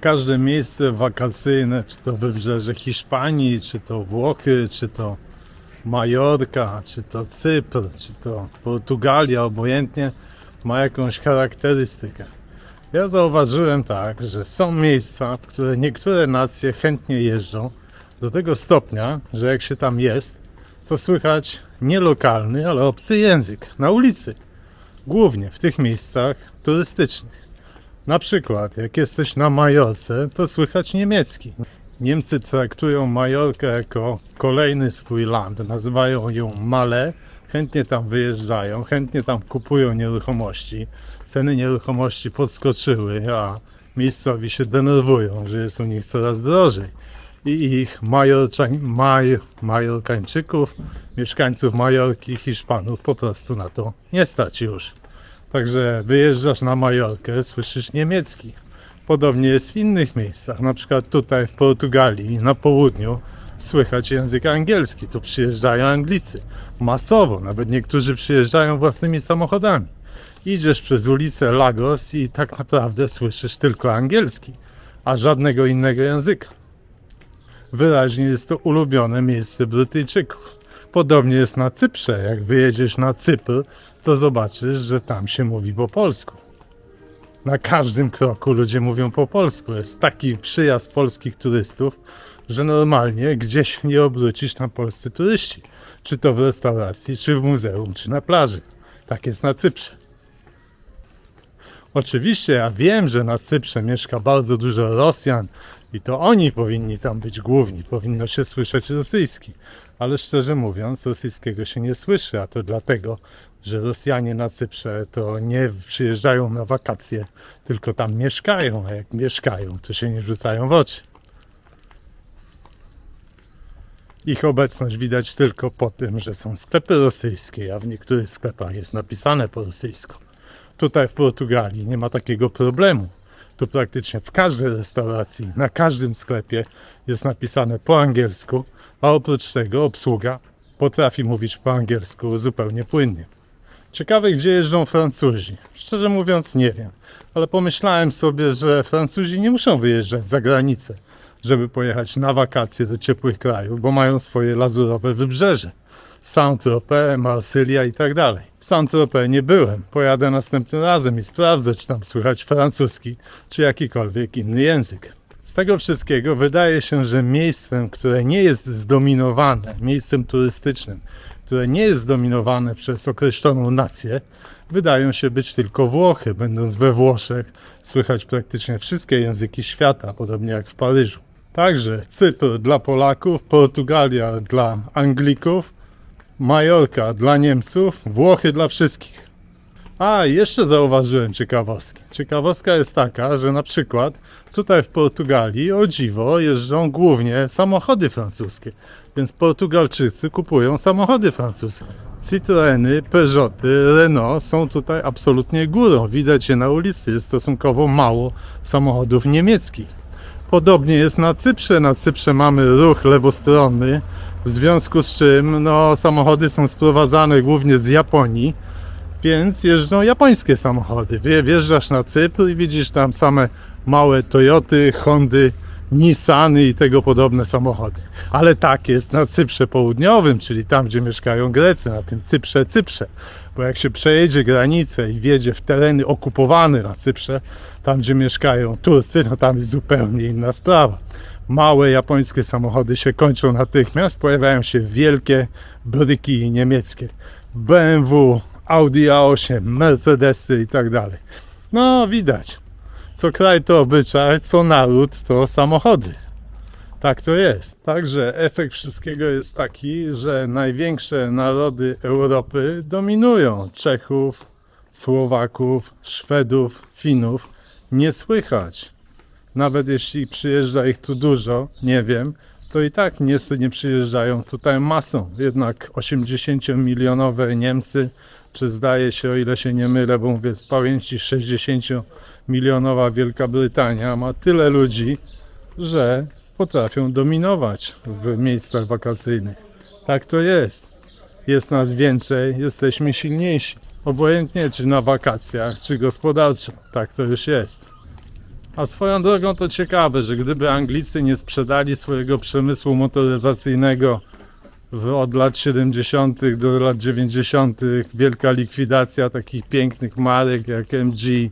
Każde miejsce wakacyjne, czy to wybrzeże Hiszpanii, czy to Włochy, czy to Majorka, czy to Cypr, czy to Portugalia, obojętnie, ma jakąś charakterystykę. Ja zauważyłem tak, że są miejsca, w które niektóre nacje chętnie jeżdżą do tego stopnia, że jak się tam jest, to słychać nie lokalny, ale obcy język na ulicy. Głównie w tych miejscach turystycznych. Na przykład, jak jesteś na Majorce, to słychać niemiecki. Niemcy traktują Majorkę jako kolejny swój land. Nazywają ją Male. Chętnie tam wyjeżdżają, chętnie tam kupują nieruchomości. Ceny nieruchomości podskoczyły, a miejscowi się denerwują, że jest u nich coraz drożej. I ich Maj, Majorkańczyków, mieszkańców Majorki, Hiszpanów po prostu na to nie stać już. Także wyjeżdżasz na Majorkę, słyszysz niemiecki. Podobnie jest w innych miejscach, na przykład tutaj w Portugalii, na południu, słychać język angielski. Tu przyjeżdżają Anglicy. Masowo, nawet niektórzy przyjeżdżają własnymi samochodami. Idziesz przez ulicę Lagos i tak naprawdę słyszysz tylko angielski, a żadnego innego języka. Wyraźnie jest to ulubione miejsce Brytyjczyków. Podobnie jest na Cyprze. Jak wyjedziesz na Cypr, to zobaczysz, że tam się mówi po polsku. Na każdym kroku ludzie mówią po polsku. Jest taki przyjazd polskich turystów, że normalnie gdzieś nie obrócisz na polscy turyści. Czy to w restauracji, czy w muzeum, czy na plaży. Tak jest na Cyprze. Oczywiście ja wiem, że na Cyprze mieszka bardzo dużo Rosjan i to oni powinni tam być główni, powinno się słyszeć rosyjski. Ale szczerze mówiąc, rosyjskiego się nie słyszy, a to dlatego, że Rosjanie na Cyprze to nie przyjeżdżają na wakacje, tylko tam mieszkają, a jak mieszkają, to się nie rzucają w oczy. Ich obecność widać tylko po tym, że są sklepy rosyjskie, a w niektórych sklepach jest napisane po rosyjsku. Tutaj w Portugalii nie ma takiego problemu. Tu praktycznie w każdej restauracji, na każdym sklepie jest napisane po angielsku, a oprócz tego obsługa potrafi mówić po angielsku zupełnie płynnie. Ciekawe, gdzie jeżdżą Francuzi. Szczerze mówiąc, nie wiem, ale pomyślałem sobie, że Francuzi nie muszą wyjeżdżać za granicę, żeby pojechać na wakacje do ciepłych krajów, bo mają swoje lazurowe wybrzeże. Saint-Tropez, Marsylia i tak dalej. W Saint-Tropez nie byłem. Pojadę następnym razem i sprawdzę, czy tam słychać francuski, czy jakikolwiek inny język. Z tego wszystkiego wydaje się, że miejscem, które nie jest zdominowane, miejscem turystycznym, które nie jest zdominowane przez określoną nację, wydają się być tylko Włochy. Będąc we Włoszech, słychać praktycznie wszystkie języki świata, podobnie jak w Paryżu. Także Cypr dla Polaków, Portugalia dla Anglików, Majorka dla Niemców, Włochy dla wszystkich. A, jeszcze zauważyłem ciekawostkę. Ciekawostka jest taka, że na przykład tutaj w Portugalii o dziwo jeżdżą głównie samochody francuskie, więc Portugalczycy kupują samochody francuskie. Citroeny, Peugeoty, Renault są tutaj absolutnie górą. Widać je na ulicy, jest stosunkowo mało samochodów niemieckich. Podobnie jest na Cyprze. Na Cyprze mamy ruch lewostronny, w związku z czym no, samochody są sprowadzane głównie z Japonii, więc jeżdżą japońskie samochody. Wjeżdżasz na Cypr i widzisz tam same małe Toyoty, Hondy, Nissany i tego podobne samochody. Ale tak jest na Cyprze Południowym, czyli tam, gdzie mieszkają Grecy, na tym Cyprze Cyprze. Bo jak się przejedzie granicę i wjedzie w tereny okupowane na Cyprze, tam gdzie mieszkają Turcy, no tam jest zupełnie inna sprawa. Małe japońskie samochody się kończą natychmiast, pojawiają się wielkie bryki niemieckie. BMW, Audi A8, Mercedesy i tak dalej. No widać. Co kraj to obyczaj, co naród to samochody. Tak to jest. Także efekt wszystkiego jest taki, że największe narody Europy dominują. Czechów, Słowaków, Szwedów, Finów. Nie słychać. Nawet jeśli przyjeżdża ich tu dużo, nie wiem, to i tak nie, nie przyjeżdżają tutaj masą. Jednak 80-milionowe Niemcy, czy zdaje się, o ile się nie mylę, bo mówię z pamięci 60-milionowa Wielka Brytania ma tyle ludzi, że potrafią dominować w miejscach wakacyjnych. Tak to jest. Jest nas więcej, jesteśmy silniejsi. Obojętnie czy na wakacjach, czy gospodarczo. Tak to już jest. A swoją drogą to ciekawe, że gdyby Anglicy nie sprzedali swojego przemysłu motoryzacyjnego w, od lat 70. do lat 90., wielka likwidacja takich pięknych marek jak MG,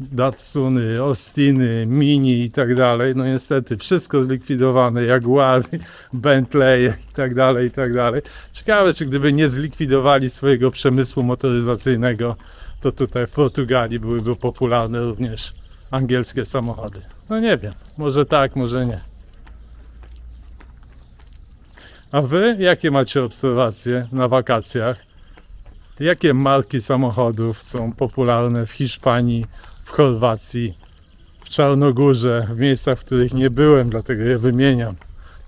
Datsuny, Austiny, Mini i tak dalej. No niestety wszystko zlikwidowane, Jaguary, Bentley i tak dalej, i tak dalej. Ciekawe, czy gdyby nie zlikwidowali swojego przemysłu motoryzacyjnego, to tutaj w Portugalii byłyby popularne również angielskie samochody. No nie wiem, może tak, może nie. A wy jakie macie obserwacje na wakacjach? Jakie marki samochodów są popularne w Hiszpanii, w Chorwacji, w Czarnogórze, w miejscach, w których nie byłem, dlatego je wymieniam?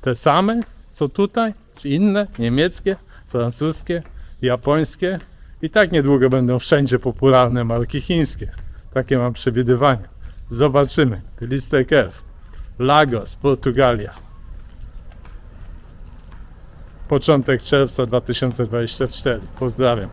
Te same, co tutaj? Czy inne? Niemieckie, francuskie, japońskie? I tak niedługo będą wszędzie popularne marki chińskie. Takie mam przewidywania. Zobaczymy. Listek F. Lagos, Portugalia. Początek czerwca 2024. Pozdrawiam.